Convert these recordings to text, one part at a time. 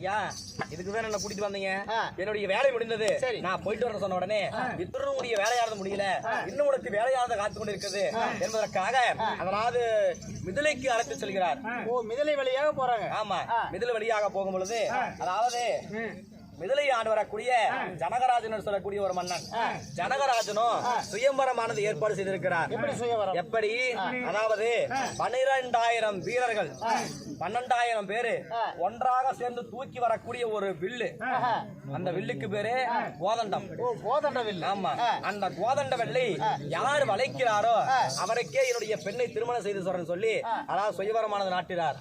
ஐயா இதுக்கு தான் என்ன கூட்டிட்டு வந்தீங்க. என்னுடைய வேலை முடிந்தது. சரி. நான் போயிட்டு வர சொன்ன உடனே இத்தனுடைய வேலையானது முடியல. இன்னும் உனக்கு வேலையானது காத்து கொண்டு இருக்குது என்பதற்காக அதாவது மிதிலைக்கு அழைத்து செல்கிறார். ஓ மிதலை வழியாக போறாங்க. ஆமா. மிதில் வழியாக போகும் பொழுது அதாவது மிதிலை ஆண்டு வரக்கூடிய ஜனகராஜன் சொல்லக்கூடிய ஒரு மன்னன். ஜனகராஜனும் சுயம்பரமானது ஏற்பாடு செய்திருக்கிறார். எப்படி அதாவது பன்னிரெண்டாயிரம் வீரர்கள் பன்னெண்டாயிரம் பேரு ஒன்றாக சேர்ந்து தூக்கி வரக்கூடிய ஒரு வில்லு. அந்த வில்லுக்கு பேரு கோதண்டம். கோதண்ட வில் ஆமா. அந்த கோதண்ட வெள்ளை யார் வளைக்கிறாரோ அவருக்கே என்னுடைய பெண்ணை திருமணம் செய்து சொல்றேன்னு சொல்லி அதாவது சுயவரமானது நாட்டினார்.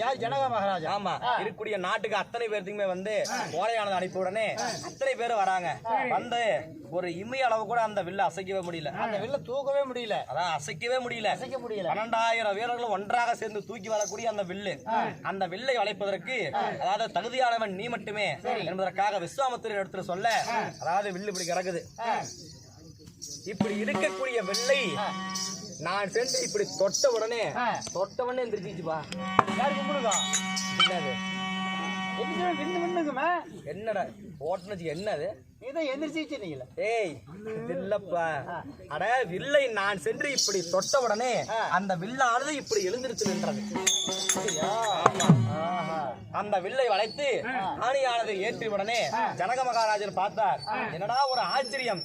யார் ஜனக மகாராஜா? ஆமா இருக்கக்கூடிய நாட்டுக்கு அத்தனை பேர்த்துக்குமே வந்து ஓலையானது அனுப்பி உடனே அத்தனை பேரும் வராங்க. வந்து ஒரு இம்மி அளவு கூட அந்த வில்ல அசைக்கவே முடியல. அந்த வில்ல தூக்கவே முடியல. அதான் அசைக்கவே முடியல. அசைக்க முடியல. பன்னெண்டாயிரம் வீரர்களும் ஒன்றாக சேர்ந்து தூக்கி வரக்கூடிய அந்த வில்லு. அந்த வில்லை வளைப்பதற்கு அதாவது தகுதியானவன் நீ மட்டுமே என்பதற்காக விஸ்வாமத்திரர் எடுத்து சொல்ல அதாவது வில்லு இப்படி கிடக்குது. இப்படி இருக்கக்கூடிய வில்லை நான் சென்று இப்படி தொட்ட உடனே தொட்ட உடனே எந்திரிச்சிச்சுப்பா. யார் கும்பிடுதா? என்னது? என்னடா ஓட்டுன்னு வச்சுக்க, என்னது? நீதான் எந்திரிச்சு நீங்கள ஏய் இல்லப்பா. அட வில்லை நான் சென்று இப்படி தொட்ட உடனே அந்த வில்லானது இப்படி எழுந்திருச்சு நின்றது அந்த வில்லை வளைத்து ஆணியானதை ஏற்றி உடனே ஜனக மகாராஜர் பார்த்தார். என்னடா ஒரு ஆச்சரியம்?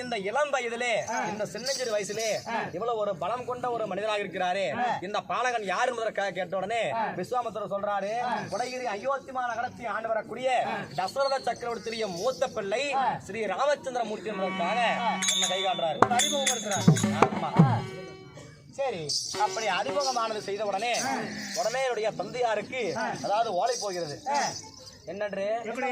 இந்த இளம் வயதிலே இந்த சின்னஞ்சிறு வயசுலே இவ்வளவு ஒரு பலம் கொண்ட ஒரு மனிதராக இருக்கிறாரே. இந்த பாலகன் யார் என்பதற்காக கேட்ட உடனே விஸ்வாமித்திரர் சொல்றாரு உடைகிரி அயோத்திமா நகரத்தை ஆண்டு வரக்கூடிய தசரத சக்கரவர்த்திய மூத்த பிள்ளை ஸ்ரீ ராமச்சந்திர மூர்த்தி என்பதற்காக என்ன கை காட்டுறாரு. அறிமுகப்படுத்துறாங்க ஆமா. சரி அப்படி அறிமுகமானது செய்த உடனே உடனே என்னுடைய தந்தையாருக்கு அதாவது ஓலை போகிறது. என்னன்று எப்படி?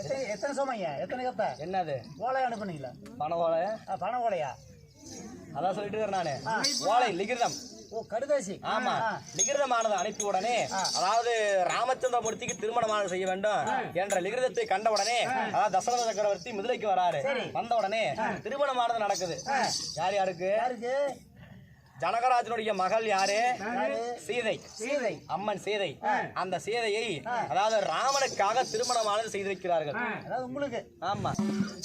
எத்தனை எத்தனை சோமைங்க? எத்தனை கத்த என்னது? ஓலை அனுப்புனீங்களா? பண ஓலை? ஆ, பண ஓலையா? அதான் சொல்லிட்டு இருக்கேன் நானு. ஓலை லிகிருதம். ஓ கடுதாசி ஆமா. ஆ, லிகிருதமானது அனுப்பி உடனே அதாவது ராமச்சந்திரமூர்த்திக்கு திருமணமானது செய்ய வேண்டும் என்ற லிகிருதத்தை கண்ட உடனே அதாவது தசரத சக்கரவர்த்தி மிதிலைக்கு வராரு. வந்த உடனே திருமணமானது நடக்குது. யார் யாருக்கு? யாருக்கு? ஜனகராஜனுடைய மகள் யாரு? சீதை. சீதை. அம்மன் சீதை. அந்த சீதையை அதாவது ராமனுக்காக திருமணமானது செய்து வைக்கிறார்கள் அதாவது உங்களுக்கு. ஆமா.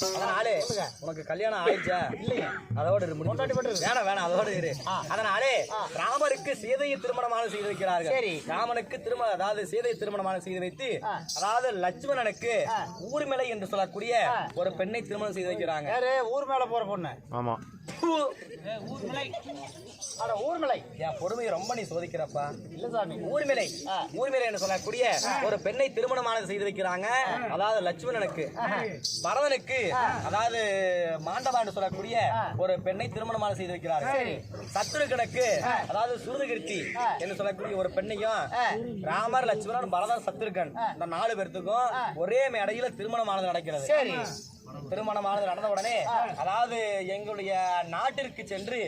அதனாலே உனக்கு கல்யாணம் ஆயிடுச்சா? இல்லையா அதோட. வேணாம் வேணாம் அதோட இரு. அதனாலே ராமருக்கு சீதையை திருமணமானது செய்து வைக்கிறார்கள் சரி. ராமனுக்கு திருமணம் அதாவது சீதை திருமணமானது செய்து வைத்து அதாவது லட்சுமணனுக்கு ஊர்மிளை என்று சொல்லக்கூடிய ஒரு பெண்ணை திருமணம் செய்து வைக்கிறாங்க யாரு? ஊர் மேல போற பொண்ணு. ஆமா. அட ஊர்மலை என் பொறுமையை ரொம்ப நீ சோதிக்கிறப்பா? இல்ல சாமி. ஊர்மிளை. ஊர்மிளை என்று சொல்லக்கூடிய ஒரு பெண்ணை திருமணமானது செய்து வைக்கிறாங்க. அதாவது லட்சுமணனுக்கு. பரதனுக்கு. அதாவது மாண்டவா என்று சொல்லக்கூடிய ஒரு பெண்ணை திருமணமானது செய்து வைக்கிறார்கள். சத்ருகனுக்கு அதாவது சுருதகிருத்தி என்று சொல்லக்கூடிய ஒரு பெண்ணையும் ராமர் லட்சுமணன் பரதன் சத்ருகன் இந்த நாலு பேர்த்துக்கும் ஒரே மேடையில திருமணமானது நடக்கிறது. சரி. திருமணமானது நடந்த உடனே அதாவது எங்களுடைய நாட்டிற்கு சென்று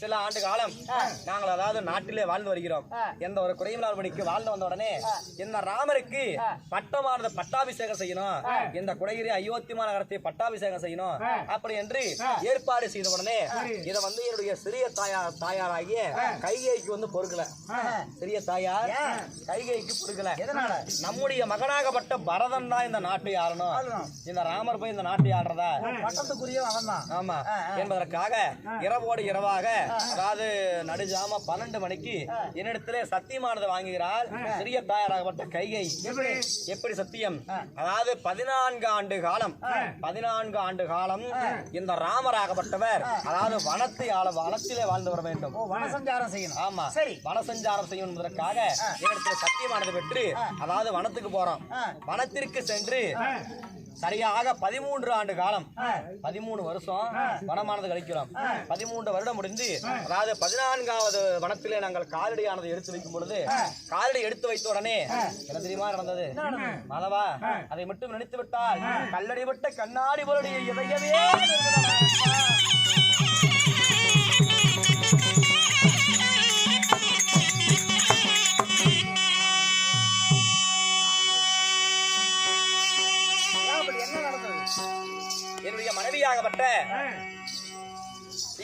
சில ஆண்டு காலம் நாங்கள் அதாவது நாட்டிலே வாழ்ந்து வருகிறோம். எந்த ஒரு குறைவிலாபடிக்கு வாழ்ந்து வந்த உடனே இந்த ராமருக்கு பட்டமானது பட்டாபிஷேகம் செய்யணும். இந்த குடைகிரி அயோத்திமா நகரத்தை பட்டாபிஷேகம் செய்யணும். அப்படி என்று ஏற்பாடு செய்த உடனே இதை வந்து என்னுடைய சிறிய தாயார் தாயாராகிய கைகைக்கு வந்து பொறுக்கல. சிறிய தாயார் கைகைக்கு பொறுக்கல. நம்முடைய மகனாகப்பட்ட பரதன் தான் இந்த நாட்டை ஆளணும் இந்த ராமர் போய் இந்த நாட்டை ஆடுறதா? பட்டத்துக்குரிய அவன் தான் ஆமா என்பதற்காக இரவோடு இரவாக அதாவது நடுஜாம பன்னெண்டு மணிக்கு என்னிடத்திலே சத்தியமானது வாங்குகிறாள் சிறிய தாயாராகப்பட்ட கைகை. எப்படி? சத்தியம்? அதாவது பதினான்கு ஆண்டு காலம் பதினான்கு ஆண்டு காலம் இந்த ராமராகப்பட்டவர் அதாவது வனத்தை ஆள வனத்திலே வாழ்ந்து வர வேண்டும். வனசஞ்சாரம் செய்யணும். ஆமா. சரி. வனசஞ்சாரம் செய்யும் என்பதற்காக என்னிடத்துல சத்தியமானது பெற்று அதாவது வனத்துக்கு போறோம். வனத்திற்கு சென்று சரியாக பதிமூன்று ஆண்டு காலம். பதிமூணு வருஷம் வனமானது கழிக்கிறோம். பதிமூன்று வருடம் முடிந்து அதாவது பதினான்காவது வனத்திலே நாங்கள் காலடியானது எடுத்து வைக்கும் பொழுது காலடி எடுத்து வைத்த உடனே என்ன தெரியுமா நடந்தது? மாதவா அதை மட்டும் நினைத்து விட்டால் கல்லடி விட்ட கண்ணாடி பொருடைய இதயமே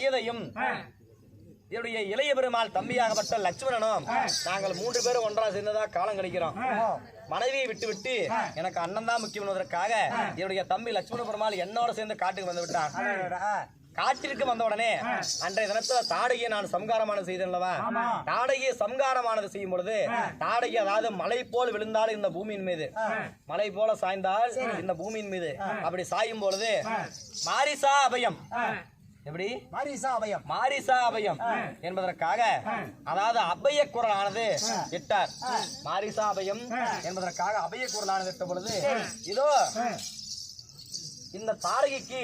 சீதையும் என்னுடைய இளைய பெருமாள் தம்பியாகப்பட்ட லட்சுமணனும் நாங்கள் மூன்று பேரும் ஒன்றா சேர்ந்ததா காலம் கழிக்கிறோம். மனைவியை விட்டு விட்டு எனக்கு அண்ணன் தான் முக்கியம் என்பதற்காக என்னுடைய தம்பி லட்சுமண பெருமாள் என்னோட சேர்ந்து காட்டுக்கு வந்து விட்டான். காட்டிற்கு வந்த உடனே அன்றைய தினத்துல தாடகையை நான் சம்காரமானது செய்தேன் அல்லவா? தாடகையை சம்காரமானது செய்யும் பொழுது தாடகை அதாவது மலை போல் விழுந்தால் இந்த பூமியின் மீது. மலை போல சாய்ந்தால் இந்த பூமியின் மீது. அப்படி சாயும் பொழுது மாரிசா அபயம். எப்படி? மாரிசா அபயம் மாரிசா அபயம் என்பதற்காக அதாவது அபய குரலானது இட்டார். மாரிசா அபயம் என்பதற்காக அபய குரலானது இட்ட பொழுது இதோ இந்த தாரகைக்கு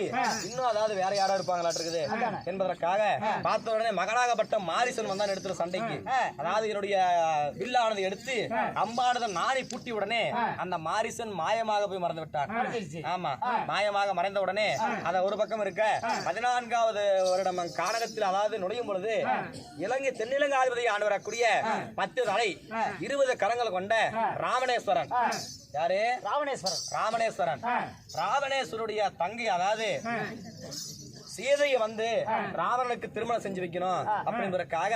இன்னும் அதாவது வேற யாரோ இருப்பாங்களா இருக்குது என்பதற்காக பார்த்த உடனே மகனாகப்பட்ட மாரிசன் வந்தான் எடுத்துற சண்டைக்கு. அதாவது என்னுடைய வில்லானது எடுத்து அம்பானதை நாணி பூட்டி உடனே அந்த மாரிசன் மாயமாக போய் மறந்து விட்டார் ஆமா. மாயமாக மறைந்த உடனே அத ஒரு பக்கம் இருக்க பதினான்காவது வருடம் கானகத்தில் அதாவது நுழையும் பொழுது இலங்கை தென்னிலங்காதிபதி ஆண்டு வரக்கூடிய பத்து தலை இருபது கரங்கள் கொண்ட ராமணேஸ்வரன் யாரு? ராவணேஸ்வரன். ராமணேஸ்வரன் ராவணேஸ்வருடைய தங்கை அதாவது சீதையை வந்து ராவணனுக்கு திருமணம் செஞ்சு வைக்கணும் அப்படின்றதுக்காக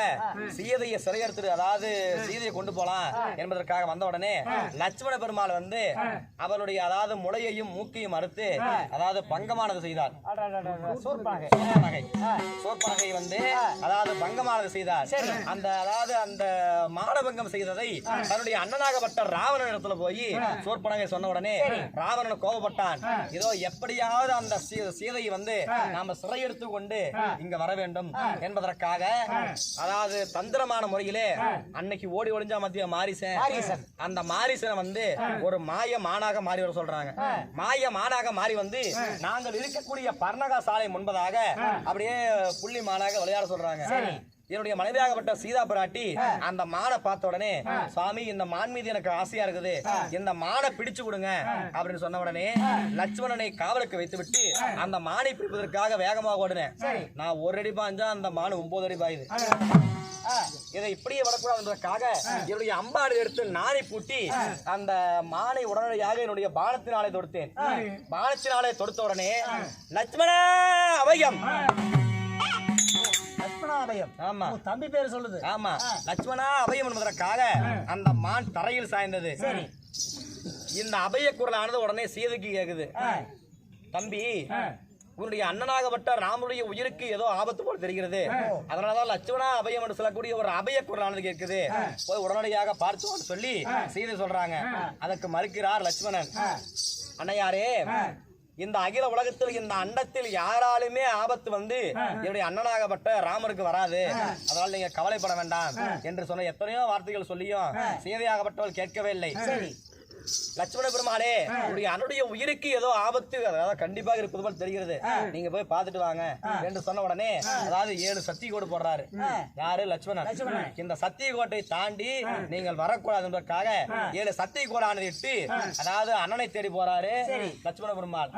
சீதையை சிறையெடுத்து அதாவது சீதையை கொண்டு போலாம் என்பதற்காக வந்த உடனே லட்சுமண பெருமாள் வந்து அவருடைய அதாவது முளையையும் மூக்கையும் அறுத்து அதாவது பங்கமானது செய்தார். சோர்பனகை வந்து அதாவது பங்கமானது செய்தார். அந்த அதாவது அந்த மானபங்கம் செய்ததை தன்னுடைய அண்ணனாகப்பட்ட ராவணன் இடத்துல போய் சோர்பனகை சொன்ன உடனே ராவணன் கோபப்பட்டான். இதோ எப்படியாவது அந்த சீதையை வந்து நாம சிறையெடுத்து கொண்டு இங்க வர வேண்டும் என்பதற்காக அதாவது தந்திரமான முறையிலே அன்னைக்கு ஓடி ஒளிஞ்சா மத்திய மாரிசன். அந்த மாரிசனை வந்து ஒரு மாய மானாக மாறி வர சொல்றாங்க. மாய மானாக மாறி வந்து நாங்கள் இருக்கக்கூடிய பர்ணகா சாலை முன்பதாக அப்படியே புள்ளி மானாக விளையாட சொல்றாங்க. என்னுடைய மனைவியாகப்பட்ட சீதா பிராட்டி அந்த மானை பார்த்த உடனே சுவாமி இந்த மான் மீது எனக்கு ஆசையா இருக்குது. இந்த மானை பிடிச்சு கொடுங்க. அப்படின்னு சொன்ன உடனே லட்சுமணனை காவலுக்கு வைத்து விட்டு அந்த மானை பிடிப்பதற்காக வேகமாக ஓடினேன். நான் ஒரு அடி பாஞ்சா அந்த மான் ஒன்பது அடி பாயுது. இதை இப்படியே வரக்கூடாதுன்றதுக்காக என்னுடைய அம்பாடு எடுத்து நாணை பூட்டி அந்த மானை உடனடியாக என்னுடைய பானத்தினாலே தொடுத்தேன். பானத்தினாலே தொடுத்த உடனே லட்சுமண அபயம் லட்சுமணாபயம் ஆமா. உன் தம்பி பேர் சொல்லுது. ஆமா. லட்சுமணா அபயம் என்பதற்காக அந்த மான் தரையில் சாய்ந்தது. இந்த அபய குரலானது உடனே சீதைக்கு கேக்குது. தம்பி உன்னுடைய அண்ணனாகப்பட்ட ராமனுடைய உயிருக்கு ஏதோ ஆபத்து போல் தெரிகிறது. அதனாலதான் லட்சுமணா அபயம் என்று சொல்லக்கூடிய ஒரு அபய குரலானது கேட்குது போய் உடனடியாக பார்த்துவான்னு சொல்லி சீதை சொல்றாங்க. அதற்கு மறுக்கிறார் லட்சுமணன். அண்ணையாரே இந்த அகில உலகத்தில் இந்த அண்டத்தில் யாராலுமே ஆபத்து வந்து என்னுடைய அண்ணனாகப்பட்ட ராமருக்கு வராது. அதனால நீங்க கவலைப்பட வேண்டாம் என்று சொன்ன எத்தனையோ வார்த்தைகள் சொல்லியும் சீதையாகப்பட்டவள் கேட்கவே இல்லை. லட்சுமண பெருமாளே உங்களுடைய அன்னுடைய உயிருக்கு ஏதோ ஆபத்து அதாவது கண்டிப்பாக இருப்பது போல் தெரிகிறது. நீங்க போய் பார்த்துட்டு வாங்க என்று சொன்ன உடனே அதாவது ஏழு சத்திய கோடு போடுறாரு யாரு? லட்சுமணன். இந்த சத்திய கோட்டை தாண்டி நீங்கள் வரக்கூடாது என்பதற்காக ஏழு சத்திய கோடானது இட்டு அதாவது அண்ணனை தேடி போறாரு லட்சுமண பெருமாள்